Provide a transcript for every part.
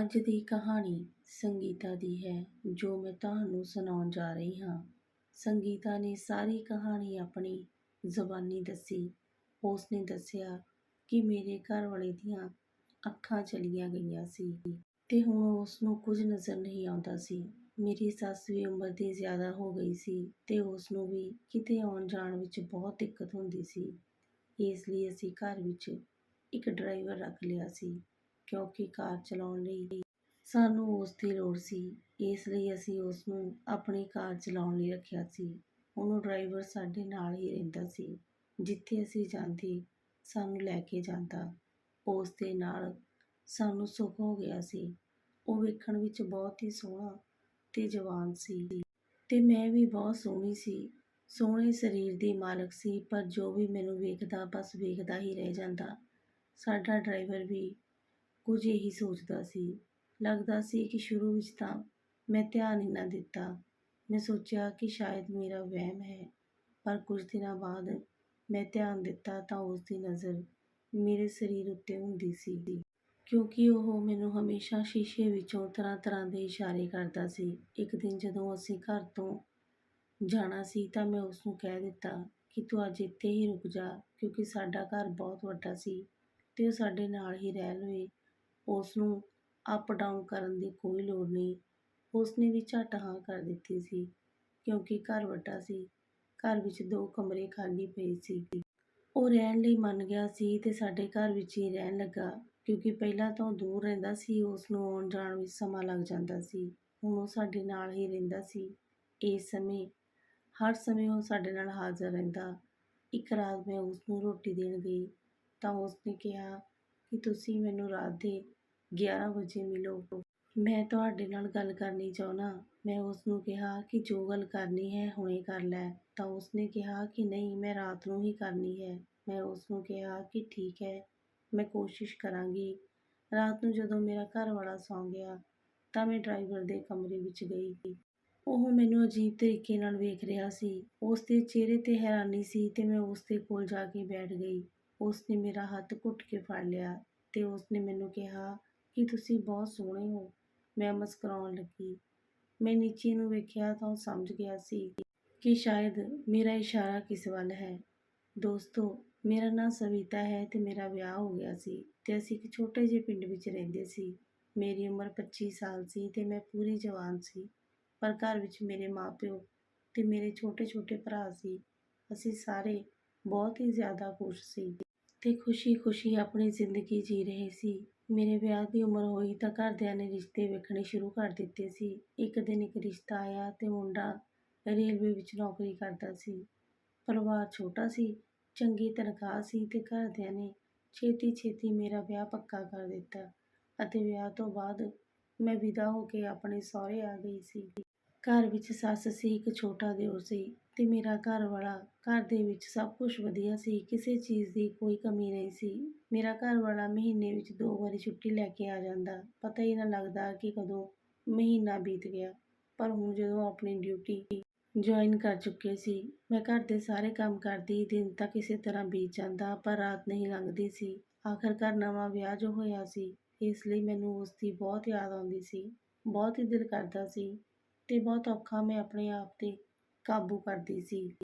ਅੱਜ ਦੀ ਕਹਾਣੀ ਸੰਗੀਤਾ ਦੀ ਹੈ, ਜੋ ਮੈਂ ਤੁਹਾਨੂੰ ਸੁਣਾਉਣ ਜਾ ਰਹੀ ਹਾਂ। ਸੰਗੀਤਾ ਨੇ ਸਾਰੀ ਕਹਾਣੀ ਆਪਣੀ ਜ਼ੁਬਾਨੀ ਦੱਸੀ। ਉਸਨੇ ਦੱਸਿਆ ਕਿ ਮੇਰੇ ਘਰ ਵਾਲੇ ਦੀਆਂ ਅੱਖਾਂ ਚਲੀਆਂ ਗਈਆਂ ਸੀ ਤੇ ਹੁਣ ਉਸ ਨੂੰ ਕੁਝ ਨਜ਼ਰ ਨਹੀਂ ਆਉਂਦਾ ਸੀ। ਮੇਰੀ ਸੱਸ ਵੀ ਉਮਰ ਦੀ ਜ਼ਿਆਦਾ ਹੋ ਗਈ ਸੀ ਤੇ ਉਸ ਨੂੰ ਵੀ ਕਿਤੇ ਆਉਣ ਜਾਣ ਵਿੱਚ ਬਹੁਤ ਦਿੱਕਤ ਹੁੰਦੀ ਸੀ। ਇਸ ਲਈ ਅਸੀਂ ਘਰ ਵਿੱਚ ਇੱਕ ਡਰਾਈਵਰ ਰੱਖ ਲਿਆ ਸੀ। ਕਿਉਂਕਿ ਕਾਰ ਚਲਾਉਣ ਲਈ ਸਾਨੂੰ ਉਸ ਦੀ ਲੋੜ ਸੀ। ਇਸ ਲਈ ਅਸੀਂ ਉਸ ਨੂੰ ਆਪਣੀ ਕਾਰ ਚਲਾਉਣ ਲਈ ਰੱਖਿਆ ਸੀ। ਉਹਨੂੰ ਡਰਾਈਵਰ ਸਾਡੇ ਨਾਲ ਹੀ ਰਹਿੰਦਾ ਸੀ। ਜਿੱਥੇ ਅਸੀਂ ਜਾਂਦੇ, ਸਾਨੂੰ ਲੈ ਕੇ ਜਾਂਦਾ। ਉਸ ਦੇ ਨਾਲ ਸਾਨੂੰ ਸੁੱਖ ਹੋ ਗਿਆ ਸੀ। ਉਹ ਵੇਖਣ ਵਿੱਚ ਬਹੁਤ ਹੀ ਸੋਹਣਾ ਤੇ ਜਵਾਨ ਸੀ। ਤੇ ਮੈਂ ਵੀ ਬਹੁਤ ਸੋਹਣੀ ਸੀ। ਸੋਹਣੇ ਸਰੀਰ ਦੀ ਮਾਲਕ ਸੀ, ਪਰ ਜੋ ਵੀ ਮੈਨੂੰ ਵੇਖਦਾ, ਬਸ ਵੇਖਦਾ ਹੀ ਰਹਿ ਜਾਂਦਾ। ਸਾਡਾ ਡਰਾਈਵਰ ਵੀ ਕੁਝ ਇਹੀ ਸੋਚਦਾ ਸੀ। ਲੱਗਦਾ ਸੀ ਕਿ ਸ਼ੁਰੂ ਵਿੱਚ ਤਾਂ ਮੈਂ ਧਿਆਨ ਹੀ ਨਾ ਦਿੱਤਾ। ਮੈਂ ਸੋਚਿਆ ਕਿ ਸ਼ਾਇਦ ਮੇਰਾ ਵਹਿਮ ਹੈ, ਪਰ ਕੁਝ ਦਿਨਾਂ ਬਾਅਦ ਮੈਂ ਧਿਆਨ ਦਿੱਤਾ ਤਾਂ ਉਸ ਦੀ ਨਜ਼ਰ ਮੇਰੇ ਸਰੀਰ ਉੱਤੇ ਹੁੰਦੀ ਸੀ। ਕਿਉਂਕਿ ਉਹ ਮੈਨੂੰ ਹਮੇਸ਼ਾ ਸ਼ੀਸ਼ੇ ਵਿੱਚੋਂ ਤਰ੍ਹਾਂ ਤਰ੍ਹਾਂ ਦੇ ਇਸ਼ਾਰੇ ਕਰਦਾ ਸੀ। ਇੱਕ ਦਿਨ ਜਦੋਂ ਅਸੀਂ ਘਰ ਤੋਂ ਜਾਣਾ ਸੀ ਤਾਂ ਮੈਂ ਉਸ ਨੂੰ ਕਹਿ ਦਿੱਤਾ ਕਿ ਤੂੰ ਅੱਜ ਇੱਥੇ ਹੀ ਰੁਕ ਜਾ, ਕਿਉਂਕਿ ਸਾਡਾ ਘਰ ਬਹੁਤ ਵੱਡਾ ਸੀ ਤੇ ਉਹ ਸਾਡੇ ਨਾਲ ਹੀ ਰਹਿ ਲਵੇ ਉਸ ਨੂੰ ਅਪ ਡਾਊਨ ਕਰਨ ਦੀ ਕੋਈ ਲੋੜ ਨਹੀਂ। ਉਸ ਨੇ ਵੀ ਝੱਟ ਹਾਂ ਕਰ ਦਿੱਤੀ ਸੀ, ਕਿਉਂਕਿ ਘਰ ਵੱਡਾ ਸੀ। ਘਰ ਵਿੱਚ ਦੋ ਕਮਰੇ ਖਾਲੀ ਪਏ ਸੀ। ਉਹ ਰਹਿਣ ਲਈ ਮੰਨ ਗਿਆ ਸੀ ਤੇ ਸਾਡੇ ਘਰ ਵਿੱਚ ਹੀ ਰਹਿਣ ਲੱਗਾ, ਕਿਉਂਕਿ ਪਹਿਲਾਂ ਤਾਂ ਉਹ ਦੂਰ ਰਹਿੰਦਾ ਸੀ ਉਸ ਨੂੰ ਆਉਣ ਜਾਣ ਵਿੱਚ ਸਮਾਂ ਲੱਗ ਜਾਂਦਾ ਸੀ। ਹੁਣ ਉਹ ਸਾਡੇ ਨਾਲ ਹੀ ਰਹਿੰਦਾ ਸੀ। ਇਸ ਸਮੇਂ, ਹਰ ਸਮੇਂ ਉਹ ਸਾਡੇ ਨਾਲ ਹਾਜ਼ਰ ਰਹਿੰਦਾ। ਇੱਕ ਰਾਤ ਮੈਂ ਉਸ ਨੂੰ ਰੋਟੀ ਦੇਣ ਗਈ ਤਾਂ ਉਸ ਨੇ ਕਿਹਾ ਕਿ ਤੁਸੀਂ ਮੈਨੂੰ ਰਾਤ ਦੇ 11 ਵਜੇ ਮਿਲੋ। ਮੈਂ ਤੁਹਾਡੇ ਨਾਲ ਗੱਲ ਕਰਨੀ ਚਾਹੁੰਦਾ। ਮੈਂ ਉਸ ਨੂੰ ਕਿਹਾ ਕਿ ਜੋ ਗੱਲ ਕਰਨੀ ਹੈ, ਹੁਣੇ ਕਰ ਲੈ। ਤਾਂ ਉਸ ਨੇ ਕਿਹਾ ਕਿ ਨਹੀਂ, ਮੈਂ ਰਾਤ ਨੂੰ ਹੀ ਕਰਨੀ ਹੈ। ਮੈਂ ਉਸ ਨੂੰ ਕਿਹਾ ਕਿ ਠੀਕ ਹੈ, ਮੈਂ ਕੋਸ਼ਿਸ਼ ਕਰਾਂਗੀ। ਰਾਤ ਨੂੰ ਜਦੋਂ ਮੇਰਾ ਘਰ ਵਾਲਾ ਸੌਂ ਗਿਆ, ਤਾਂ ਮੈਂ ਡਰਾਈਵਰ ਦੇ ਕਮਰੇ ਵਿੱਚ ਗਈ। ਉਹ ਮੈਨੂੰ ਅਜੀਬ ਤਰੀਕੇ ਨਾਲ ਵੇਖ ਰਿਹਾ ਸੀ। ਉਸ ਦੇ ਚਿਹਰੇ ਤੇ ਹੈਰਾਨੀ ਸੀ ਤੇ ਮੈਂ ਉਸ ਦੇ ਕੋਲ ਜਾ ਕੇ ਬੈਠ ਗਈ। ਉਸ ਨੇ ਮੇਰਾ ਹੱਥ ਘੁੱਟ ਕੇ ਫੜ ਲਿਆ ਤੇ ਉਸ ਨੇ ਮੈਨੂੰ ਕਿਹਾ ਕਿ ਤੁਸੀਂ ਬਹੁਤ ਸੋਹਣੇ ਹੋ। ਮੈਂ ਮੁਸਕਰਾਉਣ ਲੱਗੀ। ਮੈਂ ਨੀਚੇ ਨੂੰ ਵੇਖਿਆ ਤਾਂ ਉਹ ਸਮਝ ਗਿਆ ਸੀ ਕਿ ਸ਼ਾਇਦ ਮੇਰਾ ਇਸ਼ਾਰਾ ਕਿਸ ਵੱਲ ਹੈ। ਦੋਸਤੋ, ਮੇਰਾ ਨਾਂ ਸਵਿਤਾ ਹੈ ਤੇ ਮੇਰਾ ਵਿਆਹ ਹੋ ਗਿਆ ਸੀ ਤੇ ਅਸੀਂ ਇੱਕ ਛੋਟੇ ਜਿਹੇ ਪਿੰਡ ਵਿੱਚ ਰਹਿੰਦੇ ਸੀ। ਮੇਰੀ ਉਮਰ 25 ਸਾਲ ਸੀ ਤੇ ਮੈਂ ਪੂਰੀ ਜਵਾਨ ਸੀ, ਪਰ ਘਰ ਵਿੱਚ ਮੇਰੇ ਮਾਪਿਓ ਤੇ ਮੇਰੇ ਛੋਟੇ-ਛੋਟੇ ਭਰਾ ਸੀ। ਅਸੀਂ ਸਾਰੇ ਬਹੁਤ ਹੀ ਜ਼ਿਆਦਾ ਖੁਸ਼ ਸੀ ਤੇ ਖੁਸ਼ੀ-ਖੁਸ਼ੀ ਆਪਣੀ ਜ਼ਿੰਦਗੀ ਜੀ ਰਹੇ ਸੀ। ਮੇਰੇ ਵਿਆਹ ਦੀ ਉਮਰ ਹੋਈ ਤਾਂ ਘਰਦਿਆਂ ਨੇ ਰਿਸ਼ਤੇ ਵੇਖਣੇ ਸ਼ੁਰੂ ਕਰ ਦਿੱਤੇ ਸੀ। ਇੱਕ ਦਿਨ ਇੱਕ ਰਿਸ਼ਤਾ ਆਇਆ ਅਤੇ ਮੁੰਡਾ ਰੇਲਵੇ ਵਿੱਚ ਨੌਕਰੀ ਕਰਦਾ ਸੀ। ਪਰਿਵਾਰ ਛੋਟਾ ਸੀ, ਚੰਗੀ ਤਨਖਾਹ ਸੀ ਅਤੇ ਘਰਦਿਆਂ ਨੇ ਛੇਤੀ-ਛੇਤੀ ਮੇਰਾ ਵਿਆਹ ਪੱਕਾ ਕਰ ਦਿੱਤਾ ਅਤੇ ਵਿਆਹ ਤੋਂ ਬਾਅਦ ਮੈਂ ਵਿਦਾ ਹੋ ਕੇ ਆਪਣੇ ਸਹੁਰੇ ਆ ਗਈ ਸੀ। ਘਰ ਵਿੱਚ ਸੱਸ ਸੀ, ਇੱਕ ਛੋਟਾ ਦਿਓਰ ਸੀ। ਅਤੇ ਮੇਰਾ ਘਰ ਵਾਲਾ ਘਰ ਦੇ ਵਿੱਚ ਸਭ ਕੁਛ ਵਧੀਆ ਸੀ, ਕਿਸੇ ਚੀਜ਼ ਦੀ ਕੋਈ ਕਮੀ ਨਹੀਂ ਸੀ। ਮੇਰਾ ਘਰ ਵਾਲਾ ਮਹੀਨੇ ਵਿੱਚ ਦੋ ਵਾਰੀ ਛੁੱਟੀ ਲੈ ਕੇ ਆ ਜਾਂਦਾ। ਪਤਾ ਹੀ ਨਾ ਲੱਗਦਾ ਕਿ ਕਦੋਂ ਮਹੀਨਾ ਬੀਤ ਗਿਆ। ਪਰ ਹੁਣ ਜਦੋਂ ਆਪਣੀ ਡਿਊਟੀ ਜੁਆਇਨ ਕਰ ਚੁੱਕੇ ਸੀ, ਮੈਂ ਘਰ ਦੇ ਸਾਰੇ ਕੰਮ ਕਰਦੀ, ਦਿਨ ਤਾਂ ਕਿਸੇ ਤਰ੍ਹਾਂ ਬੀਤ ਜਾਂਦਾ, ਪਰ ਰਾਤ ਨਹੀਂ ਲੰਘਦੀ ਸੀ। ਆਖਰਕਾਰ ਨਵਾਂ ਵਿਆਹ ਜੋ ਹੋਇਆ ਸੀ, ਇਸ ਲਈ ਮੈਨੂੰ ਉਸ ਦੀ ਬਹੁਤ ਯਾਦ ਆਉਂਦੀ ਸੀ। ਬਹੁਤ ਹੀ ਦਿਲ ਕਰਦਾ ਸੀ ਤੇ ਬਹੁਤ ਔਖਾ ਮੈਂ ਆਪਣੇ ਆਪ ਤੇ ਕਾਬੂ ਕਰਦੀ ਸੀ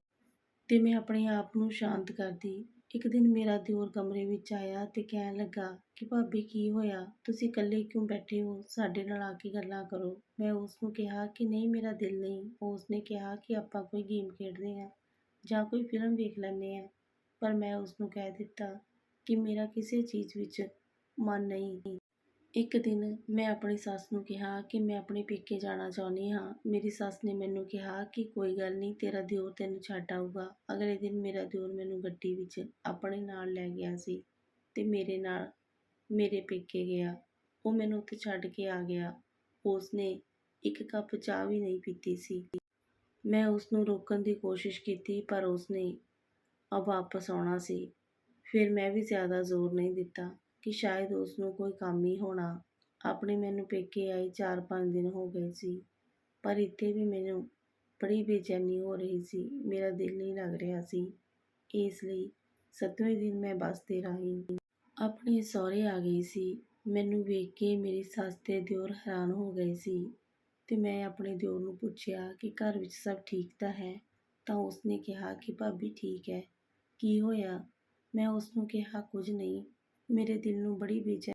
ਤੇ ਮੈਂ ਆਪਣੇ ਆਪ ਨੂੰ ਸ਼ਾਂਤ ਕਰਦੀ। ਇੱਕ ਦਿਨ ਮੇਰਾ ਦਿਓਰ ਕਮਰੇ ਵਿੱਚ ਆਇਆ ਤੇ ਕਹਿਣ ਲੱਗਾ ਕਿ, ਭਾਬੀ, ਕੀ ਹੋਇਆ? ਤੁਸੀਂ ਇਕੱਲੇ ਕਿਉਂ ਬੈਠੇ ਹੋ? ਸਾਡੇ ਨਾਲ ਆ ਕੇ ਗੱਲਾਂ ਕਰੋ। ਮੈਂ ਉਸ ਨੂੰ ਕਿਹਾ ਕਿ, ਨਹੀਂ, ਮੇਰਾ ਦਿਲ ਨਹੀਂ। ਉਸ ਨੇ ਕਿਹਾ ਕਿ, ਆਪਾਂ ਕੋਈ ਗੇਮ ਖੇਡਦੇ ਹਾਂ ਜਾਂ ਕੋਈ ਫਿਲਮ ਵੇਖ ਲੈਂਦੇ ਹਾਂ। ਪਰ ਮੈਂ ਉਸ ਨੂੰ ਕਹਿ ਦਿੱਤਾ ਕਿ, ਮੇਰਾ ਕਿਸੇ ਚੀਜ਼ ਵਿੱਚ ਮਨ ਨਹੀਂ। ਇੱਕ ਦਿਨ ਮੈਂ ਆਪਣੀ ਸੱਸ ਨੂੰ ਕਿਹਾ ਕਿ ਮੈਂ ਆਪਣੇ ਪੇਕੇ ਜਾਣਾ ਚਾਹੁੰਦੀ ਹਾਂ। ਮੇਰੀ ਸੱਸ ਨੇ ਮੈਨੂੰ ਕਿਹਾ ਕਿ ਕੋਈ ਗੱਲ ਨਹੀਂ, ਤੇਰਾ ਦਿਓਰ ਤੈਨੂੰ ਛੱਡ ਆਊਗਾ। ਅਗਲੇ ਦਿਨ ਮੇਰਾ ਦਿਓਰ ਮੈਨੂੰ ਗੱਡੀ ਵਿੱਚ ਆਪਣੇ ਨਾਲ ਲੈ ਗਿਆ ਸੀ ਅਤੇ ਮੇਰੇ ਨਾਲ ਮੇਰੇ ਪੇਕੇ ਗਿਆ। ਉਹ ਮੈਨੂੰ ਉੱਥੇ ਛੱਡ ਕੇ ਆ ਗਿਆ। ਉਸ ਨੇ ਇੱਕ ਕੱਪ ਚਾਹ ਵੀ ਨਹੀਂ ਪੀਤੀ ਸੀ। ਮੈਂ ਉਸ ਨੂੰ ਰੋਕਣ ਦੀ ਕੋਸ਼ਿਸ਼ ਕੀਤੀ, ਪਰ ਉਸ ਨੇ ਵਾਪਸ ਆਉਣਾ ਸੀ। ਫਿਰ ਮੈਂ ਵੀ ਜ਼ਿਆਦਾ ਜ਼ੋਰ ਨਹੀਂ ਦਿੱਤਾ। ਕਿ ਸ਼ਾਇਦ ਉਸ ਨੂੰ ਕੋਈ ਕੰਮ ਹੀ ਹੋਣਾ। ਆਪਣੇ ਮੈਨੂੰ ਪੇਕੇ ਆਏ 4-5 ਦਿਨ ਹੋ ਗਏ ਸੀ। ਪਰ ਇੱਥੇ ਵੀ ਮੈਨੂੰ ਬੜੀ ਬੇਚੈਨੀ ਹੋ ਰਹੀ ਸੀ। ਮੇਰਾ ਦਿਲ ਨਹੀਂ ਲੱਗ ਰਿਹਾ ਸੀ। ਇਸ ਲਈ ਸੱਤਵੇਂ ਦਿਨ ਮੈਂ ਬੱਸ ਦੇ ਰਾਹੀਂ ਆਪਣੇ ਸਹੁਰੇ ਆ ਗਈ ਸੀ। ਮੈਨੂੰ ਵੇਖ ਕੇ ਮੇਰੀ ਸੱਸ ਤੇ ਦਿਓਰ ਹੈਰਾਨ ਹੋ ਗਏ ਸੀ ਤੇ ਮੈਂ ਆਪਣੇ ਦਿਓਰ ਨੂੰ ਪੁੱਛਿਆ ਕਿ ਘਰ ਵਿੱਚ ਸਭ ਠੀਕ ਤਾਂ ਹੈ? ਤਾਂ ਉਸਨੇ ਕਿਹਾ ਕਿ ਭਾਬੀ ਠੀਕ ਹੈ। ਕੀ ਹੋਇਆ? ਮੈਂ ਉਸਨੂੰ ਕਿਹਾ, ਕੁਝ ਨਹੀਂ। ਮੇਰੇ ਦਿਲ ਨੂੰ ਬੜੀ ਬੇਚੈਨੀ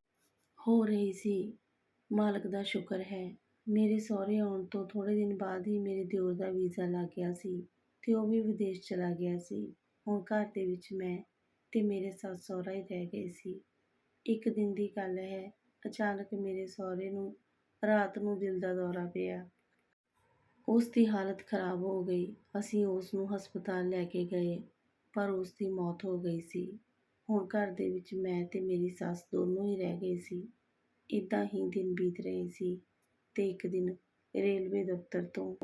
ਹੋ ਰਹੀ ਸੀ। ਮਾਲਕ ਦਾ ਸ਼ੁਕਰ ਹੈ। ਮੇਰੇ ਸਹੁਰੇ ਆਉਣ ਤੋਂ ਥੋੜ੍ਹੇ ਦਿਨ ਬਾਅਦ ਹੀ ਮੇਰੇ ਦਿਓਰ ਦਾ ਵੀਜ਼ਾ ਲੱਗ ਗਿਆ ਸੀ ਤੇ ਉਹ ਵੀ ਵਿਦੇਸ਼ ਚਲਾ ਗਿਆ ਸੀ। ਹੁਣ ਘਰ ਦੇ ਵਿੱਚ ਮੈਂ ਤੇ ਮੇਰੇ ਸੱਸ ਸਹੁਰਾ ਹੀ ਰਹਿ ਗਏ ਸੀ। ਇੱਕ ਦਿਨ ਦੀ ਗੱਲ ਹੈ, ਅਚਾਨਕ ਮੇਰੇ ਸਹੁਰੇ ਨੂੰ ਰਾਤ ਨੂੰ ਦਿਲ ਦਾ ਦੌਰਾ ਪਿਆ। ਉਸ ਦੀ ਹਾਲਤ ਖਰਾਬ ਹੋ ਗਈ। ਅਸੀਂ ਉਸ ਨੂੰ ਹਸਪਤਾਲ ਲੈ ਕੇ ਗਏ, ਪਰ ਉਸ ਦੀ ਮੌਤ ਹੋ ਗਈ ਸੀ। ਹੁਣ ਘਰ ਦੇ ਵਿੱਚ ਮੈਂ ਅਤੇ ਮੇਰੀ ਸੱਸ ਦੋਨੋਂ ਹੀ ਰਹਿ ਗਏ ਸੀ। ਇੱਦਾਂ ਹੀ ਦਿਨ ਬੀਤ ਰਹੇ ਸੀ ਅਤੇ ਇੱਕ ਦਿਨ ਰੇਲਵੇ ਦਫ਼ਤਰ ਤੋਂ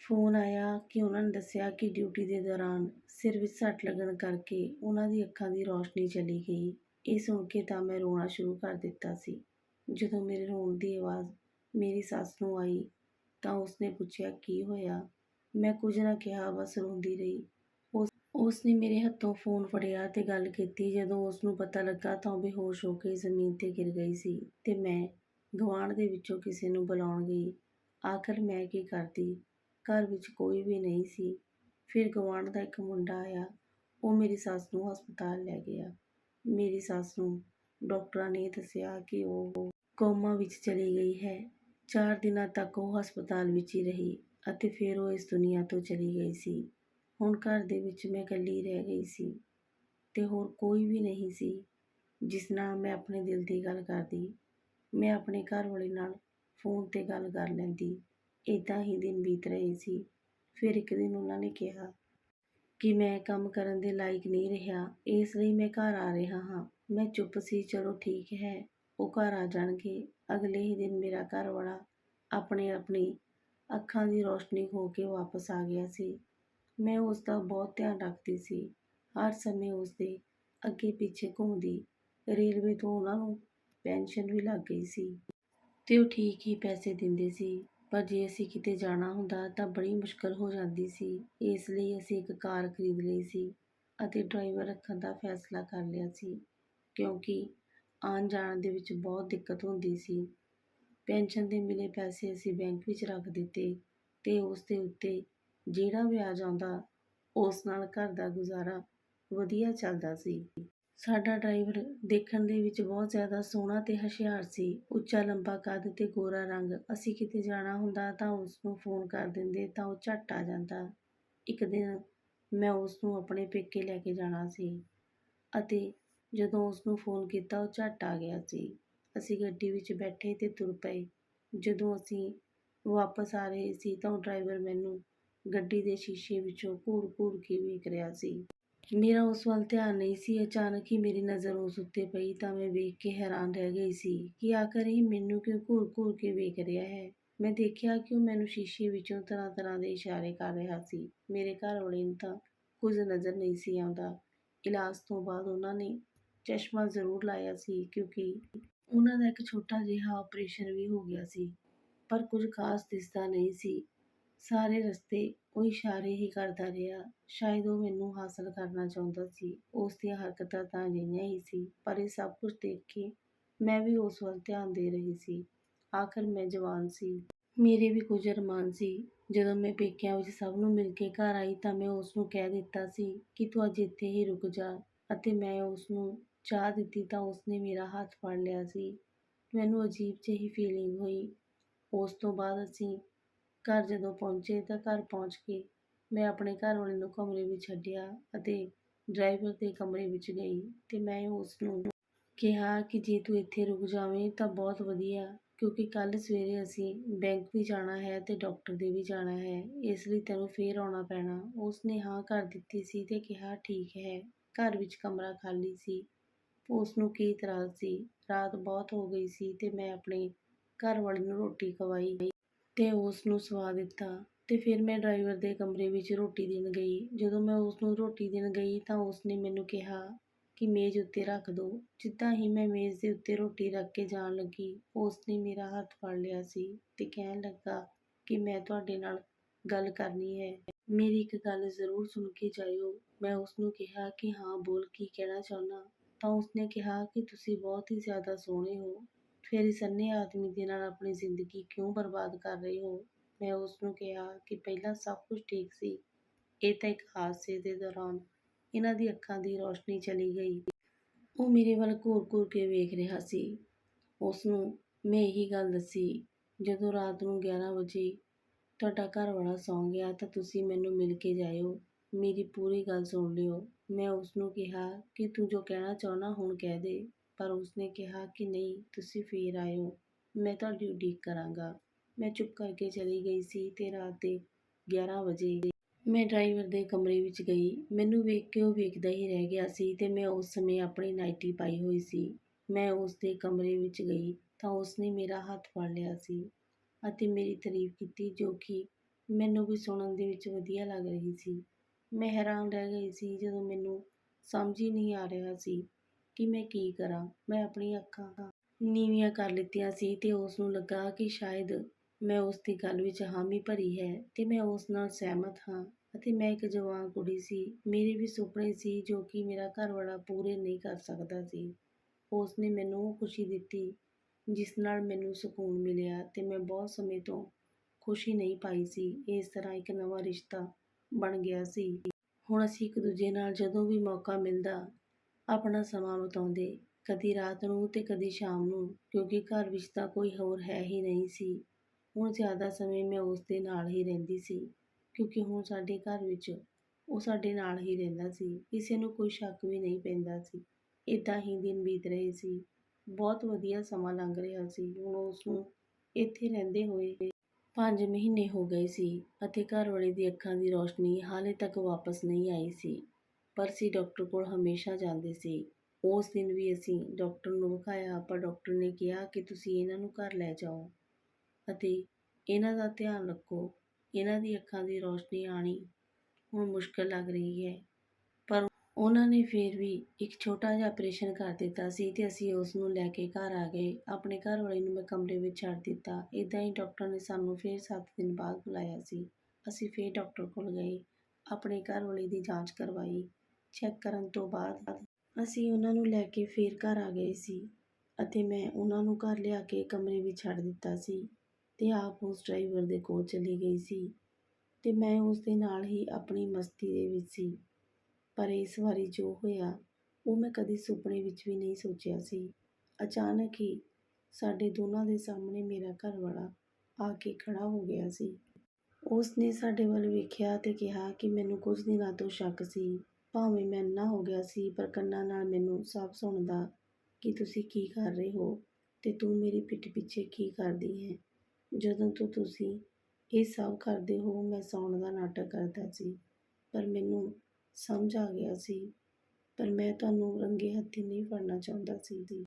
ਫੋਨ ਆਇਆ ਕਿ ਉਹਨਾਂ ਨੇ ਦੱਸਿਆ ਕਿ ਡਿਊਟੀ ਦੇ ਦੌਰਾਨ ਸਿਰ ਵਿੱਚ ਸੱਟ ਲੱਗਣ ਕਰਕੇ ਉਹਨਾਂ ਦੀ ਅੱਖਾਂ ਦੀ ਰੌਸ਼ਨੀ ਚਲੀ ਗਈ। ਇਹ ਸੁਣ ਕੇ ਤਾਂ ਮੈਂ ਰੋਣਾ ਸ਼ੁਰੂ ਕਰ ਦਿੱਤਾ ਸੀ। ਜਦੋਂ ਮੇਰੇ ਰੋਣ ਦੀ ਆਵਾਜ਼ ਮੇਰੀ ਸੱਸ ਨੂੰ ਆਈ ਤਾਂ ਉਸਨੇ ਪੁੱਛਿਆ, ਕੀ ਹੋਇਆ? ਮੈਂ ਕੁਝ ਨਾ ਕਿਹਾ, ਬਸ ਰੋਂਦੀ ਰਹੀ। ਉਸ ਨੇ ਮੇਰੇ ਹੱਥੋਂ ਫੋਨ ਫੜਿਆ ਤੇ ਗੱਲ ਕੀਤੀ। ਜਦੋਂ ਉਸ ਨੂੰ ਪਤਾ ਲੱਗਾ ਤਾਂ ਉਹ ਬੇਹੋਸ਼ ਹੋ ਕੇ ਜ਼ਮੀਨ ਤੇ ਗਿਰ ਗਈ ਸੀ ਤੇ ਮੈਂ ਗਵਾਂਢ ਦੇ ਵਿੱਚੋਂ ਕਿਸੇ ਨੂੰ ਬੁਲਾਉਣ ਗਈ। ਆਖਰ ਮੈਂ ਕੀ ਕਰਦੀ? ਘਰ ਵਿੱਚ ਕੋਈ ਵੀ ਨਹੀਂ ਸੀ। ਫਿਰ ਗਵਾਂਢ ਦਾ ਇੱਕ ਮੁੰਡਾ ਆਇਆ। ਉਹ ਮੇਰੀ ਸੱਸ ਨੂੰ ਹਸਪਤਾਲ ਲੈ ਗਿਆ। ਮੇਰੀ ਸੱਸ ਨੂੰ ਡਾਕਟਰਾਂ ਨੇ ਦੱਸਿਆ ਕਿ ਉਹ ਕੋਮਾ ਵਿੱਚ ਚਲੀ ਗਈ ਹੈ। ਚਾਰ ਦਿਨਾਂ ਤੱਕ ਉਹ ਹਸਪਤਾਲ ਵਿੱਚ ਹੀ ਰਹੀ ਅਤੇ ਫਿਰ ਉਹ ਇਸ ਦੁਨੀਆ ਤੋਂ ਚਲੀ ਗਈ ਸੀ। ਹੁਣ ਘਰ ਦੇ ਵਿੱਚ ਮੈਂ ਇਕੱਲੀ ਰਹਿ ਗਈ ਸੀ ਅਤੇ ਹੋਰ ਕੋਈ ਵੀ ਨਹੀਂ ਸੀ ਜਿਸ ਨਾਲ ਮੈਂ ਆਪਣੇ ਦਿਲ ਦੀ ਗੱਲ ਕਰਦੀ। ਮੈਂ ਆਪਣੇ ਘਰ ਵਾਲੇ ਨਾਲ ਫੋਨ ਤੇ ਗੱਲ ਕਰ ਲੈਂਦੀ। ਇੱਦਾਂ ਹੀ ਦਿਨ ਬੀਤ ਰਹੇ ਸੀ। ਫਿਰ ਇੱਕ ਦਿਨ ਉਹਨਾਂ ਨੇ ਕਿਹਾ ਕਿ ਮੈਂ ਕੰਮ ਕਰਨ ਦੇ ਲਾਇਕ ਨਹੀਂ ਰਿਹਾ, ਇਸ ਲਈ ਮੈਂ ਘਰ ਆ ਰਿਹਾ ਹਾਂ। ਮੈਂ ਚੁੱਪ ਸੀ, ਚਲੋ ਠੀਕ ਹੈ, ਉਹ ਘਰ ਆ ਜਾਣਗੇ। ਅਗਲੇ ਹੀ ਦਿਨ ਮੇਰਾ ਘਰ ਵਾਲਾ ਆਪਣੇ ਆਪਣੀ ਅੱਖਾਂ ਦੀ ਰੋਸ਼ਨੀ ਹੋ ਕੇ ਵਾਪਸ ਆ ਗਿਆ ਸੀ। ਮੈਂ ਉਸ ਦਾ ਬਹੁਤ ਧਿਆਨ ਰੱਖਦੀ ਸੀ। ਹਰ ਸਮੇਂ ਉਸ ਦੇ ਅੱਗੇ ਪਿੱਛੇ ਘੁੰਮਦੀ ਰੇਲਵੇ ਤੋਂ ਉਹਨਾਂ ਨੂੰ ਪੈਨਸ਼ਨ ਵੀ ਲੱਗ ਗਈ ਸੀ ਤੇ ਉਹ ਠੀਕ ਹੀ ਪੈਸੇ ਦਿੰਦੇ ਸੀ। ਪਰ ਜੇ ਅਸੀਂ ਕਿਤੇ ਜਾਣਾ ਹੁੰਦਾ ਤਾਂ ਬੜੀ ਮੁਸ਼ਕਲ ਹੋ ਜਾਂਦੀ ਸੀ। ਇਸ ਲਈ ਅਸੀਂ ਇੱਕ ਕਾਰ ਖਰੀਦ ਲਈ ਸੀ ਅਤੇ ਡਰਾਈਵਰ ਰੱਖਣ ਦਾ ਫੈਸਲਾ ਕਰ ਲਿਆ ਸੀ ਕਿਉਂਕਿ ਆਉਣ ਜਾਣ ਦੇ ਵਿੱਚ ਬਹੁਤ ਦਿੱਕਤ ਹੁੰਦੀ ਸੀ। ਪੈਨਸ਼ਨ ਦੇ ਮਿਲੇ ਪੈਸੇ ਅਸੀਂ ਬੈਂਕ ਵਿੱਚ ਰੱਖ ਦਿੱਤੇ ਤੇ ਉਸ ਦੇ ਉੱਤੇ ਜਿਹੜਾ ਵਿਆਜ ਆਉਂਦਾ ਉਸ ਨਾਲ ਘਰ ਦਾ ਗੁਜ਼ਾਰਾ ਵਧੀਆ ਚੱਲਦਾ ਸੀ। ਸਾਡਾ ਡਰਾਈਵਰ ਦੇਖਣ ਦੇ ਵਿੱਚ ਬਹੁਤ ਜ਼ਿਆਦਾ ਸੋਹਣਾ ਤੇ ਹੁਸ਼ਿਆਰ ਸੀ। ਉੱਚਾ ਲੰਬਾ ਕੱਦ ਤੇ ਗੋਰਾ ਰੰਗ। ਅਸੀਂ ਕਿਤੇ ਜਾਣਾ ਹੁੰਦਾ ਤਾਂ ਉਸ ਨੂੰ ਫੋਨ ਕਰ ਦਿੰਦੇ ਤਾਂ ਉਹ ਝੱਟ ਆ ਜਾਂਦਾ। ਇੱਕ ਦਿਨ ਮੈਂ ਉਸ ਨੂੰ ਆਪਣੇ ਪੇਕੇ ਲੈ ਕੇ ਜਾਣਾ ਸੀ ਅਤੇ ਜਦੋਂ ਉਸ ਨੂੰ ਫੋਨ ਕੀਤਾ, ਉਹ ਝੱਟ ਆ ਗਿਆ ਸੀ। ਅਸੀਂ ਗੱਡੀ ਵਿੱਚ ਬੈਠੇ ਤੇ ਤੁਰ ਪਏ। ਜਦੋਂ ਅਸੀਂ ਵਾਪਸ ਆ ਰਹੇ ਸੀ ਤਾਂ ਉਹ ਡਰਾਈਵਰ ਮੈਨੂੰ ਗੱਡੀ ਦੇ ਸ਼ੀਸ਼ੇ ਵਿੱਚੋਂ ਘੂਰ-ਘੂਰ ਕੇ ਵੇਖ ਰਿਹਾ ਸੀ। ਮੇਰਾ ਉਸ ਵੱਲ ਧਿਆਨ ਨਹੀਂ ਸੀ। ਅਚਾਨਕ ਹੀ ਮੇਰੀ ਨਜ਼ਰ ਉਸ ਉੱਤੇ ਪਈ ਤਾਂ ਮੈਂ ਵੇਖ ਕੇ ਹੈਰਾਨ ਰਹਿ ਗਈ ਸੀ ਕਿ ਆਖਰ ਇਹ ਮੈਨੂੰ ਕਿਉਂ ਘੂਰ-ਘੂਰ ਕੇ ਵੇਖ ਰਿਹਾ ਹੈ? ਮੈਂ ਦੇਖਿਆ ਕਿ ਉਹ ਮੈਨੂੰ ਸ਼ੀਸ਼ੇ ਵਿੱਚੋਂ ਤਰ੍ਹਾਂ-ਤਰ੍ਹਾਂ ਦੇ ਇਸ਼ਾਰੇ ਕਰ ਰਿਹਾ ਸੀ। ਮੇਰੇ ਘਰਵਾਲੇ ਨੂੰ ਤਾਂ ਕੁਝ ਨਜ਼ਰ ਨਹੀਂ ਸੀ ਆਉਂਦਾ। ਇਲਾਜ ਤੋਂ ਬਾਅਦ ਉਹਨਾਂ ਨੇ ਚਸ਼ਮਾ ਜ਼ਰੂਰ ਲਾਇਆ ਸੀ ਕਿਉਂਕਿ ਉਹਨਾਂ ਦਾ ਇੱਕ ਛੋਟਾ ਜਿਹਾ ਆਪਰੇਸ਼ਨ ਵੀ ਹੋ ਗਿਆ ਸੀ। ਪਰ ਕੁਝ ਖਾਸ ਦਿਸਦਾ ਨਹੀਂ ਸੀ। ਸਾਰੇ ਰਸਤੇ ਉਹ ਇਸ਼ਾਰੇ ਹੀ ਕਰਦਾ ਰਿਹਾ। ਸ਼ਾਇਦ ਉਹ ਮੈਨੂੰ ਹਾਸਲ ਕਰਨਾ ਚਾਹੁੰਦਾ ਸੀ। ਉਸ ਦੀਆਂ ਹਰਕਤਾਂ ਤਾਂ ਅਜਿਹੀਆਂ ਹੀ ਸੀ, ਪਰ ਇਹ ਸਭ ਕੁਝ ਦੇਖ ਕੇ ਮੈਂ ਵੀ ਉਸ ਵੱਲ ਧਿਆਨ ਦੇ ਰਹੀ ਸੀ। ਆਖਰ ਮੈਂ ਜਵਾਨ ਸੀ। ਮੇਰੇ ਵੀ ਕੁਝ ਅਰਮਾਨ ਸੀ। ਜਦੋਂ ਮੈਂ ਪੇਕਿਆਂ ਵਿੱਚ ਸਭ ਨੂੰ ਮਿਲ ਕੇ ਘਰ ਆਈ ਤਾਂ ਮੈਂ ਉਸ ਨੂੰ ਕਹਿ ਦਿੱਤਾ ਸੀ ਕਿ ਤੂੰ ਅੱਜ ਇੱਥੇ ਹੀ ਰੁਕ ਜਾ ਅਤੇ ਮੈਂ ਉਸ ਨੂੰ ਚਾਹ ਦਿੱਤੀ ਤਾਂ ਉਸਨੇ ਮੇਰਾ ਹੱਥ ਫੜ ਲਿਆ ਸੀ। ਮੈਨੂੰ ਅਜੀਬ ਜਿਹੀ ਫੀਲਿੰਗ ਹੋਈ। ਉਸ ਤੋਂ ਬਾਅਦ ਅਸੀਂ ਘਰ ਜਦੋਂ ਪਹੁੰਚੇ ਤਾਂ ਘਰ ਪਹੁੰਚ ਕੇ ਮੈਂ ਆਪਣੇ ਘਰ ਵਾਲੇ ਨੂੰ ਕਮਰੇ ਵਿੱਚ ਛੱਡਿਆ ਅਤੇ ਡਰਾਈਵਰ ਦੇ ਕਮਰੇ ਵਿੱਚ ਗਈ ਅਤੇ ਮੈਂ ਉਸ ਨੂੰ ਕਿਹਾ ਕਿ ਜੇ ਤੂੰ ਇੱਥੇ ਰੁਕ ਜਾਵੇਂ ਤਾਂ ਬਹੁਤ ਵਧੀਆ, ਕਿਉਂਕਿ ਕੱਲ੍ਹ ਸਵੇਰੇ ਅਸੀਂ ਬੈਂਕ ਵੀ ਜਾਣਾ ਹੈ ਅਤੇ ਡਾਕਟਰ ਦੇ ਵੀ ਜਾਣਾ ਹੈ, ਇਸ ਲਈ ਤੈਨੂੰ ਫੇਰ ਆਉਣਾ ਪੈਣਾ। ਉਸ ਨੇ ਹਾਂ ਕਰ ਦਿੱਤੀ ਸੀ ਅਤੇ ਕਿਹਾ, ਠੀਕ ਹੈ। ਘਰ ਵਿੱਚ ਕਮਰਾ ਖਾਲੀ ਸੀ। ਉਸ ਨੂੰ ਕੀ ਇਤਰਾਜ਼ ਸੀ? ਰਾਤ ਬਹੁਤ ਹੋ ਗਈ ਸੀ ਅਤੇ ਮੈਂ ਆਪਣੇ ਘਰ ਵਾਲੇ ਨੂੰ ਰੋਟੀ ਖਵਾਈ। ਅਤੇ ਉਸ ਨੂੰ ਸਵਾ ਦਿੱਤਾ ਅਤੇ ਫਿਰ ਮੈਂ ਡਰਾਈਵਰ ਦੇ ਕਮਰੇ ਵਿੱਚ ਰੋਟੀ ਦੇਣ ਗਈ। ਜਦੋਂ ਮੈਂ ਉਸਨੂੰ ਰੋਟੀ ਦੇਣ ਗਈ ਤਾਂ ਉਸਨੇ ਮੈਨੂੰ ਕਿਹਾ ਕਿ ਮੇਜ਼ ਉੱਤੇ ਰੱਖ ਦਿਉ ਜਿੱਦਾਂ ਹੀ ਮੈਂ ਮੇਜ਼ ਦੇ ਉੱਤੇ ਰੋਟੀ ਰੱਖ ਕੇ ਜਾਣ ਲੱਗੀ, ਉਸਨੇ ਮੇਰਾ ਹੱਥ ਫੜ ਲਿਆ ਸੀ ਅਤੇ ਕਹਿਣ ਲੱਗਾ ਕਿ ਮੈਂ ਤੁਹਾਡੇ ਨਾਲ ਗੱਲ ਕਰਨੀ ਹੈ। ਮੇਰੀ ਇੱਕ ਗੱਲ ਜ਼ਰੂਰ ਸੁਣ ਕੇ ਜਾਇਓ। ਮੈਂ ਉਸਨੂੰ ਕਿਹਾ ਕਿ ਹਾਂ, ਬੋਲ ਕੀ ਕਹਿਣਾ ਚਾਹੁੰਦਾ? ਤਾਂ ਉਸਨੇ ਕਿਹਾ ਕਿ ਤੁਸੀਂ ਬਹੁਤ ਹੀ ਜ਼ਿਆਦਾ ਸੋਹਣੇ ਹੋ। ਫਿਰ ਇਸ ਅੰਨੇ ਆਦਮੀ ਦੇ ਨਾਲ ਆਪਣੀ ਜ਼ਿੰਦਗੀ ਕਿਉਂ ਬਰਬਾਦ ਕਰ ਰਹੇ ਹੋ? ਮੈਂ ਉਸ ਨੂੰ ਕਿਹਾ ਕਿ ਪਹਿਲਾਂ ਸਭ ਕੁਝ ਠੀਕ ਸੀ। ਇਹ ਤਾਂ ਇੱਕ ਹਾਦਸੇ ਦੇ ਦੌਰਾਨ ਇਹਨਾਂ ਦੀ ਅੱਖਾਂ ਦੀ ਰੌਸ਼ਨੀ ਚਲੀ ਗਈ। ਉਹ ਮੇਰੇ ਵੱਲ ਘੂਰ-ਘੂਰ ਕੇ ਵੇਖ ਰਿਹਾ ਸੀ। ਉਸ ਨੂੰ ਮੈਂ ਇਹੀ ਗੱਲ ਦੱਸੀ, ਜਦੋਂ ਰਾਤ ਨੂੰ 11 ਵਜੇ ਤੁਹਾਡਾ ਘਰ ਵਾਲਾ ਸੌਂ ਗਿਆ ਤਾਂ ਤੁਸੀਂ ਮੈਨੂੰ ਮਿਲ ਕੇ ਜਾਇਓ। ਮੇਰੀ ਪੂਰੀ ਗੱਲ ਸੁਣ ਲਿਓ। ਮੈਂ ਉਸ ਨੂੰ ਕਿਹਾ ਕਿ ਤੂੰ ਜੋ ਕਹਿਣਾ ਚਾਹੁੰਦਾ ਹੁਣ ਕਹਿ ਦੇ। ਪਰ ਉਸਨੇ ਕਿਹਾ ਕਿ ਨਹੀਂ, ਤੁਸੀਂ ਫੇਰ ਆਇਓ, ਮੈਂ ਤੁਹਾਡੀ ਉਡੀਕ ਕਰਾਂਗਾ। ਮੈਂ ਚੁੱਪ ਕਰਕੇ ਚਲੀ ਗਈ ਸੀ ਤੇ ਰਾਤ ਦੇ 11 ਵਜੇ ਮੈਂ ਡਰਾਈਵਰ ਦੇ ਕਮਰੇ ਵਿੱਚ ਗਈ। ਮੈਨੂੰ ਵੇਖ ਕੇ ਉਹ ਵੇਖਦਾ ਹੀ ਰਹਿ ਗਿਆ ਸੀ ਤੇ ਮੈਂ ਉਸ ਸਮੇਂ ਆਪਣੀ ਨਾਈਟੀ ਪਾਈ ਹੋਈ ਸੀ। ਮੈਂ ਉਸ ਦੇ ਕਮਰੇ ਵਿੱਚ ਗਈ ਤਾਂ ਉਸਨੇ ਮੇਰਾ ਹੱਥ ਫੜ ਲਿਆ ਸੀ ਅਤੇ ਮੇਰੀ ਤਾਰੀਫ ਕੀਤੀ ਜੋ ਕਿ ਮੈਨੂੰ ਵੀ ਸੁਣਨ ਦੇ ਵਿੱਚ ਵਧੀਆ ਲੱਗ ਰਹੀ ਸੀ। ਮੈਂ ਹੈਰਾਨ ਰਹਿ ਗਈ ਸੀ ਜਦੋਂ ਮੈਨੂੰ ਸਮਝ ਹੀ ਨਹੀਂ ਆ ਰਿਹਾ ਸੀ ਕਿ ਮੈਂ ਕੀ ਕਰਾਂ? ਮੈਂ ਆਪਣੀਆਂ ਅੱਖਾਂ ਨੀਵੀਆਂ ਕਰ ਲਿੱਤੀਆਂ ਸੀ ਅਤੇ ਉਸ ਨੂੰ ਲੱਗਾ ਕਿ ਸ਼ਾਇਦ ਮੈਂ ਉਸ ਦੀ ਗੱਲ ਵਿੱਚ ਹਾਮੀ ਭਰੀ ਹੈ ਅਤੇ ਮੈਂ ਉਸ ਨਾਲ ਸਹਿਮਤ ਹਾਂ ਅਤੇ ਮੈਂ ਇੱਕ ਜਵਾਨ ਕੁੜੀ ਸੀ। ਮੇਰੇ ਵੀ ਸੁਪਨੇ ਸੀ ਜੋ ਕਿ ਮੇਰਾ ਘਰਵਾਲਾ ਪੂਰੇ ਨਹੀਂ ਕਰ ਸਕਦਾ ਸੀ। ਉਸ ਨੇ ਮੈਨੂੰ ਉਹ ਖੁਸ਼ੀ ਦਿੱਤੀ ਜਿਸ ਨਾਲ ਮੈਨੂੰ ਸਕੂਨ ਮਿਲਿਆ ਅਤੇ ਮੈਂ ਬਹੁਤ ਸਮੇਂ ਤੋਂ ਖੁਸ਼ੀ ਨਹੀਂ ਪਾਈ ਸੀ। ਇਸ ਤਰ੍ਹਾਂ ਇੱਕ ਨਵਾਂ ਰਿਸ਼ਤਾ ਬਣ ਗਿਆ ਸੀ। ਹੁਣ ਅਸੀਂ ਇੱਕ ਦੂਜੇ ਨਾਲ ਜਦੋਂ ਵੀ ਮੌਕਾ ਮਿਲਦਾ ਆਪਣਾ ਸਮਾਂ ਬਿਤਾਉਂਦੇ, ਕਦੀ ਰਾਤ ਨੂੰ ਤੇ ਕਦੀ ਸ਼ਾਮ ਨੂੰ, ਕਿਉਂਕਿ ਘਰ ਵਿੱਚ ਤਾਂ ਕੋਈ ਹੋਰ ਹੈ ਹੀ ਨਹੀਂ ਸੀ। ਹੁਣ ਜ਼ਿਆਦਾ ਸਮੇਂ ਮੈਂ ਉਸ ਦੇ ਨਾਲ ਹੀ ਰਹਿੰਦੀ ਸੀ, ਕਿਉਂਕਿ ਹੁਣ ਸਾਡੇ ਘਰ ਵਿੱਚ ਉਹ ਸਾਡੇ ਨਾਲ ਹੀ ਰਹਿੰਦਾ ਸੀ, ਕਿਸੇ ਨੂੰ ਕੋਈ ਸ਼ੱਕ ਵੀ ਨਹੀਂ ਪੈਂਦਾ ਸੀ। ਇਦਾਂ ਹੀ ਦਿਨ ਬੀਤ ਰਹੇ ਸੀ। ਬਹੁਤ ਵਧੀਆ ਸਮਾਂ ਲੰਘ ਰਿਹਾ ਸੀ। ਹੁਣ ਉਸ ਨੂੰ ਇੱਥੇ ਰਹਿੰਦੇ ਹੋਏ 5 ਮਹੀਨੇ ਹੋ ਗਏ ਸੀ, ਅਤੇ ਘਰ ਵਾਲੇ ਦੀ ਅੱਖਾਂ ਦੀ ਰੋਸ਼ਨੀ ਹਾਲੇ ਤੱਕ ਵਾਪਸ ਨਹੀਂ ਆਈ ਸੀ। ਪਰ ਅਸੀਂ ਡਾਕਟਰ ਕੋਲ ਹਮੇਸ਼ਾ ਜਾਂਦੇ ਸੀ। ਉਸ ਦਿਨ ਵੀ ਅਸੀਂ ਡਾਕਟਰ ਨੂੰ ਵਿਖਾਇਆ ਪਰ ਡਾਕਟਰ ਨੇ ਕਿਹਾ ਕਿ ਤੁਸੀਂ ਇਹਨਾਂ ਨੂੰ ਘਰ ਲੈ ਜਾਓ ਅਤੇ ਇਹਨਾਂ ਦਾ ਧਿਆਨ ਰੱਖੋ। ਇਹਨਾਂ ਦੀ ਅੱਖਾਂ ਦੀ ਰੌਸ਼ਨੀ ਆਣੀ ਹੁਣ ਮੁਸ਼ਕਲ ਲੱਗ ਰਹੀ ਹੈ। ਪਰ ਉਹਨਾਂ ਨੇ ਫਿਰ ਵੀ ਇੱਕ ਛੋਟਾ ਜਿਹਾ ਆਪਰੇਸ਼ਨ ਕਰ ਦਿੱਤਾ ਸੀ ਤੇ ਅਸੀਂ ਉਸ ਨੂੰ ਲੈ ਕੇ ਘਰ ਆ ਗਏ। ਆਪਣੇ ਘਰ ਵਾਲੇ ਨੂੰ ਮੈਂ ਕਮਰੇ ਵਿੱਚ ਛੱਡ ਦਿੱਤਾ। ਇਦਾਂ ਹੀ ਡਾਕਟਰ ਨੇ ਸਾਨੂੰ ਫਿਰ 7 ਦਿਨ ਬਾਅਦ ਬੁਲਾਇਆ ਸੀ। ਅਸੀਂ ਫਿਰ ਡਾਕਟਰ ਕੋਲ ਗਏ। ਆਪਣੇ ਘਰ ਵਾਲੇ ਦੀ ਜਾਂਚ ਕਰਵਾਈ। ਚੈੱਕ ਕਰਨ ਤੋਂ ਬਾਅਦ ਅਸੀਂ ਉਹਨਾਂ ਨੂੰ ਲੈ ਕੇ ਫਿਰ ਘਰ ਆ ਗਏ ਸੀ ਅਤੇ ਮੈਂ ਉਹਨਾਂ ਨੂੰ ਘਰ ਲਿਆ ਕੇ ਕਮਰੇ ਵਿੱਚ ਛੱਡ ਦਿੱਤਾ ਸੀ ਅਤੇ ਆਪ ਉਸ ਡਰਾਈਵਰ ਦੇ ਕੋਲ ਚਲੀ ਗਈ ਸੀ ਅਤੇ ਮੈਂ ਉਸ ਦੇ ਨਾਲ ਹੀ ਆਪਣੀ ਮਸਤੀ ਦੇ ਵਿੱਚ ਸੀ। ਪਰ ਇਸ ਵਾਰੀ ਜੋ ਹੋਇਆ, ਉਹ ਮੈਂ ਕਦੀ ਸੁਪਨੇ ਵਿੱਚ ਵੀ ਨਹੀਂ ਸੋਚਿਆ ਸੀ। ਅਚਾਨਕ ਹੀ ਸਾਡੇ ਦੋਨਾਂ ਦੇ ਸਾਹਮਣੇ ਮੇਰਾ ਘਰ ਵਾਲਾ ਆ ਕੇ ਖੜਾ ਹੋ ਗਿਆ ਸੀ। ਉਸ ਨੇ ਸਾਡੇ ਵੱਲ ਵੇਖਿਆ ਅਤੇ ਕਿਹਾ ਕਿ ਮੈਨੂੰ ਕੁਝ ਦਿਨਾਂ ਤੋਂ ਸ਼ੱਕ ਸੀ। ਭਾਵੇਂ ਮੈਂ ਅੰਨਾ ਹੋ ਗਿਆ ਸੀ, ਪਰ ਕੰਨਾਂ ਨਾਲ ਮੈਨੂੰ ਸਾਫ਼ ਸੁਣਦਾ, ਕਿ ਤੁਸੀਂ ਕੀ ਕਰ ਰਹੇ ਹੋ ਤੇ ਤੂੰ ਮੇਰੀ ਪਿੱਠ ਪਿੱਛੇ ਕੀ ਕਰਦੀ ਹੈ? ਜਦੋਂ ਤੋਂ ਤੁਸੀਂ ਇਹ ਸਭ ਕਰਦੇ ਹੋ, ਮੈਂ ਸੌਣ ਦਾ ਨਾਟਕ ਕਰਦਾ ਸੀ, ਪਰ ਮੈਨੂੰ ਸਮਝ ਆ ਗਿਆ ਸੀ, ਪਰ ਮੈਂ ਤੁਹਾਨੂੰ ਰੰਗੇ ਹੱਥੀਂ ਨਹੀਂ ਫੜਨਾ ਚਾਹੁੰਦਾ ਸੀ।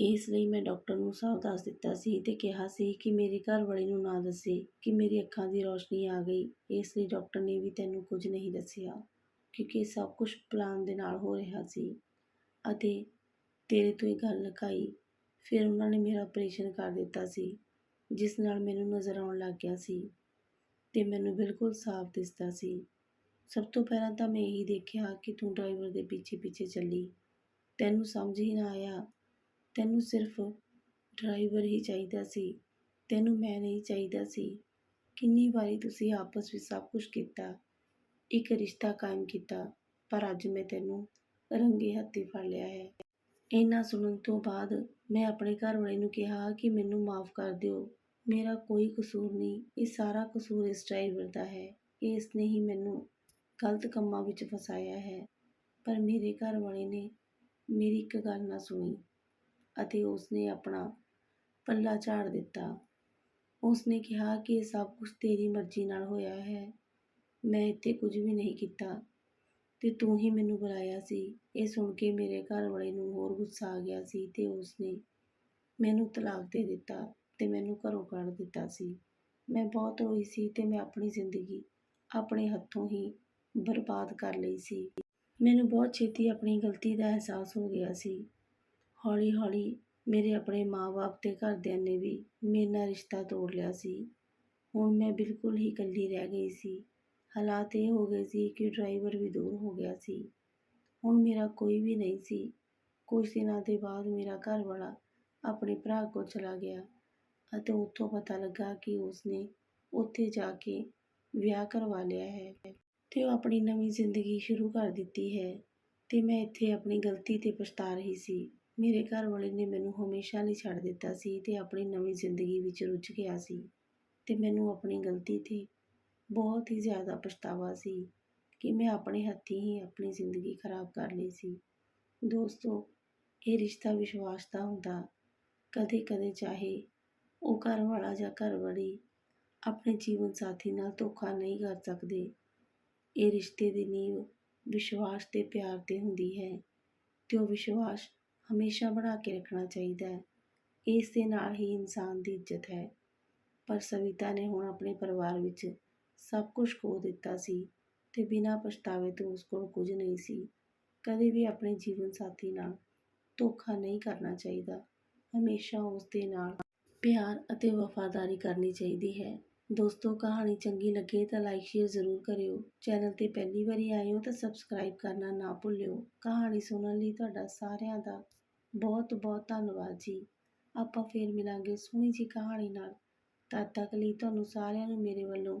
ਇਸ ਲਈ ਮੈਂ ਡਾਕਟਰ ਨੂੰ ਸਭ ਦੱਸ ਦਿੱਤਾ ਸੀ ਤੇ ਕਿਹਾ ਸੀ ਕਿ ਮੇਰੇ ਘਰਵਾਲੇ ਨੂੰ ਨਾ ਦੱਸੇ ਕਿ ਮੇਰੀ ਅੱਖਾਂ ਦੀ ਰੌਸ਼ਨੀ ਆ ਗਈ। ਇਸ ਲਈ ਡਾਕਟਰ ਨੇ ਵੀ ਤੈਨੂੰ ਕੁਝ ਨਹੀਂ ਦੱਸਿਆ। ਕਿਉਂਕਿ ਸਭ ਕੁਝ ਪਲਾਨ ਦੇ ਨਾਲ ਹੋ ਰਿਹਾ ਸੀ ਅਤੇ ਤੇਰੇ ਤੋਂ ਇਹ ਗੱਲ ਲੁਕਾਈ। ਫਿਰ ਉਹਨਾਂ ਨੇ ਮੇਰਾ ਆਪਰੇਸ਼ਨ ਕਰ ਦਿੱਤਾ ਸੀ, ਜਿਸ ਨਾਲ ਮੈਨੂੰ ਨਜ਼ਰ ਆਉਣ ਲੱਗ ਗਿਆ ਸੀ ਤੇ ਮੈਨੂੰ ਬਿਲਕੁਲ ਸਾਫ਼ ਦਿਸਦਾ ਸੀ। ਸਭ ਤੋਂ ਪਹਿਲਾਂ ਤਾਂ ਮੈਂ ਇਹੀ ਦੇਖਿਆ ਕਿ ਤੂੰ ਡਰਾਈਵਰ ਦੇ ਪਿੱਛੇ ਪਿੱਛੇ ਚੱਲੀ। ਤੈਨੂੰ ਸਮਝ ਹੀ ਨਾ ਆਇਆ। ਤੈਨੂੰ ਸਿਰਫ ਡਰਾਈਵਰ ਹੀ ਚਾਹੀਦਾ ਸੀ। ਤੈਨੂੰ ਮੈਂ ਨਹੀਂ ਚਾਹੀਦਾ ਸੀ। ਕਿੰਨੀ ਵਾਰੀ ਤੁਸੀਂ ਆਪਸ ਵਿੱਚ ਸਭ ਕੁਝ ਕੀਤਾ। ਇੱਕ ਰਿਸ਼ਤਾ ਕਾਇਮ ਕੀਤਾ, ਪਰ ਅੱਜ ਮੈਂ ਤੈਨੂੰ ਰੰਗੇ ਹੱਥੀਂ ਫੜ ਲਿਆ ਹੈ। ਇਹਨਾਂ ਸੁਣਨ ਤੋਂ ਬਾਅਦ ਮੈਂ ਆਪਣੇ ਘਰ ਵਾਲੇ ਨੂੰ ਕਿਹਾ ਕਿ ਮੈਨੂੰ ਮਾਫ ਕਰ ਦਿਓ। ਮੇਰਾ ਕੋਈ ਕਸੂਰ ਨਹੀਂ, ਇਹ ਸਾਰਾ ਕਸੂਰ ਇਸ ਡਰਾਈਵਰ ਦਾ ਹੈ। ਇਸ ਨੇ ਹੀ ਮੈਨੂੰ ਗਲਤ ਕੰਮਾਂ ਵਿੱਚ ਫਸਾਇਆ ਹੈ। ਪਰ ਮੇਰੇ ਘਰ ਵਾਲੇ ਨੇ ਮੇਰੀ ਇੱਕ ਗੱਲ ਨਾ ਸੁਣੀ ਅਤੇ ਉਸਨੇ ਆਪਣਾ ਪੱਲਾ ਝਾੜ ਦਿੱਤਾ। ਉਸਨੇ ਕਿਹਾ ਕਿ ਇਹ ਸਭ ਕੁਝ ਤੇਰੀ ਮਰਜ਼ੀ ਨਾਲ ਹੋਇਆ ਹੈ। ਮੈਂ ਇੱਥੇ ਕੁਝ ਵੀ ਨਹੀਂ ਕੀਤਾ ਅਤੇ ਤੂੰ ਹੀ ਮੈਨੂੰ ਬੁਲਾਇਆ ਸੀ। ਇਹ ਸੁਣ ਕੇ ਮੇਰੇ ਘਰ ਵਾਲੇ ਨੂੰ ਹੋਰ ਗੁੱਸਾ ਆ ਗਿਆ ਸੀ ਅਤੇ ਉਸਨੇ ਮੈਨੂੰ ਤਲਾਕ ਦੇ ਦਿੱਤਾ ਅਤੇ ਮੈਨੂੰ ਘਰੋਂ ਕੱਢ ਦਿੱਤਾ ਸੀ। ਮੈਂ ਬਹੁਤ ਰੋਈ ਸੀ ਅਤੇ ਮੈਂ ਆਪਣੀ ਜ਼ਿੰਦਗੀ ਆਪਣੇ ਹੱਥੋਂ ਹੀ ਬਰਬਾਦ ਕਰ ਲਈ ਸੀ। ਮੈਨੂੰ ਬਹੁਤ ਛੇਤੀ ਆਪਣੀ ਗਲਤੀ ਦਾ ਅਹਿਸਾਸ ਹੋ ਗਿਆ ਸੀ। ਹੌਲੀ ਹੌਲੀ ਮੇਰੇ ਆਪਣੇ ਮਾਪੇ ਤੇ ਘਰਦਿਆਂ ਨੇ ਵੀ ਮੇਰੇ ਨਾਲ ਰਿਸ਼ਤਾ ਤੋੜ ਲਿਆ ਸੀ। ਹੁਣ ਮੈਂ ਬਿਲਕੁਲ ਹੀ ਇਕੱਲੀ ਰਹਿ ਗਈ ਸੀ। ਹਾਲਾਤ ਇਹ ਹੋ ਗਏ ਸੀ ਕਿ ਡਰਾਈਵਰ ਵੀ ਦੂਰ ਹੋ ਗਿਆ ਸੀ। ਹੁਣ ਮੇਰਾ ਕੋਈ ਵੀ ਨਹੀਂ ਸੀ। ਕੁਝ ਦਿਨਾਂ ਦੇ ਬਾਅਦ ਮੇਰਾ ਘਰਵਾਲਾ ਆਪਣੇ ਭਰਾ ਕੋਲ ਚਲਾ ਗਿਆ ਅਤੇ ਉੱਥੋਂ ਪਤਾ ਲੱਗਾ ਕਿ ਉਸਨੇ ਉੱਥੇ ਜਾ ਕੇ ਵਿਆਹ ਕਰਵਾ ਲਿਆ ਹੈ ਤੇ ਉਹ ਆਪਣੀ ਨਵੀਂ ਜ਼ਿੰਦਗੀ ਸ਼ੁਰੂ ਕਰ ਦਿੱਤੀ ਹੈ ਤੇ ਮੈਂ ਇੱਥੇ ਆਪਣੀ ਗਲਤੀ ਤੇ ਪਛਤਾ ਰਹੀ ਸੀ। ਮੇਰੇ ਘਰ ਵਾਲੇ ਨੇ ਮੈਨੂੰ ਹਮੇਸ਼ਾ ਲਈ ਛੱਡ ਦਿੱਤਾ ਸੀ ਤੇ ਆਪਣੀ ਨਵੀਂ ਜ਼ਿੰਦਗੀ ਵਿੱਚ ਰੁੱਝ ਗਿਆ ਸੀ ਤੇ ਮੈਨੂੰ ਆਪਣੀ ਗਲਤੀ ਤੇ ਬਹੁਤ ਹੀ ਜ਼ਿਆਦਾ ਪਛਤਾਵਾ ਸੀ ਕਿ ਮੈਂ ਆਪਣੇ ਹੱਥੀਂ ਹੀ ਆਪਣੀ ਜ਼ਿੰਦਗੀ ਖਰਾਬ ਕਰ ਲਈ ਸੀ। ਦੋਸਤੋ, ਇਹ ਰਿਸ਼ਤਾ ਵਿਸ਼ਵਾਸ ਦਾ ਹੁੰਦਾ। ਕਦੇ ਕਦੇ ਚਾਹੇ ਉਹ ਘਰ ਵਾਲਾ ਜਾਂ ਘਰ ਵਾਲੀ ਆਪਣੇ ਜੀਵਨ ਸਾਥੀ ਨਾਲ ਧੋਖਾ ਨਹੀਂ ਕਰ ਸਕਦੇ, ਇਹ ਰਿਸ਼ਤੇ ਦੀ ਨੀਂਹ ਵਿਸ਼ਵਾਸ ਤੇ ਪਿਆਰ ਤੇ ਹੁੰਦੀ ਹੈ ਤੇ ਉਹ ਵਿਸ਼ਵਾਸ ਹਮੇਸ਼ਾ ਬਣਾ ਕੇ ਰੱਖਣਾ ਚਾਹੀਦਾ ਹੈ। ਇਸ ਦੇ ਨਾਲ ਹੀ ਇਨਸਾਨ ਦੀ ਇੱਜ਼ਤ ਹੈ। ਪਰ ਸਵਿਤਾ ਨੇ ਹੁਣ ਆਪਣੇ ਪਰਿਵਾਰ ਵਿੱਚ ਸਭ ਕੁਝ ਖੋ ਦਿੱਤਾ ਸੀ ਅਤੇ ਬਿਨਾਂ ਪਛਤਾਵੇ ਤੋਂ ਉਸ ਕੋਲ ਕੁਝ ਨਹੀਂ ਸੀ। ਕਦੇ ਵੀ ਆਪਣੇ ਜੀਵਨ ਸਾਥੀ ਨਾਲ ਧੋਖਾ ਨਹੀਂ ਕਰਨਾ ਚਾਹੀਦਾ। ਹਮੇਸ਼ਾ ਉਸ ਦੇ ਨਾਲ ਪਿਆਰ ਅਤੇ ਵਫਾਦਾਰੀ ਕਰਨੀ ਚਾਹੀਦੀ ਹੈ। ਦੋਸਤੋ, ਕਹਾਣੀ ਚੰਗੀ ਲੱਗੇ ਤਾਂ ਲਾਈਕ ਸ਼ੇਅਰ ਜ਼ਰੂਰ ਕਰਿਓ। ਚੈਨਲ ਤੇ ਪਹਿਲੀ ਵਾਰੀ ਆਏ ਹੋ ਤਾਂ ਸਬਸਕ੍ਰਾਈਬ ਕਰਨਾ ਨਾ ਭੁੱਲਿਓ। ਕਹਾਣੀ ਸੁਣਨ ਲਈ ਤੁਹਾਡਾ ਸਾਰਿਆਂ ਦਾ ਬਹੁਤ ਬਹੁਤ ਧੰਨਵਾਦ ਜੀ। ਆਪਾਂ ਫੇਰ ਮਿਲਾਂਗੇ ਸੋਹਣੀ ਜੀ ਕਹਾਣੀ ਨਾਲ। ਤਦ ਤੱਕ ਲਈ ਤੁਹਾਨੂੰ ਸਾਰਿਆਂ ਨੂੰ ਮੇਰੇ ਵੱਲੋਂ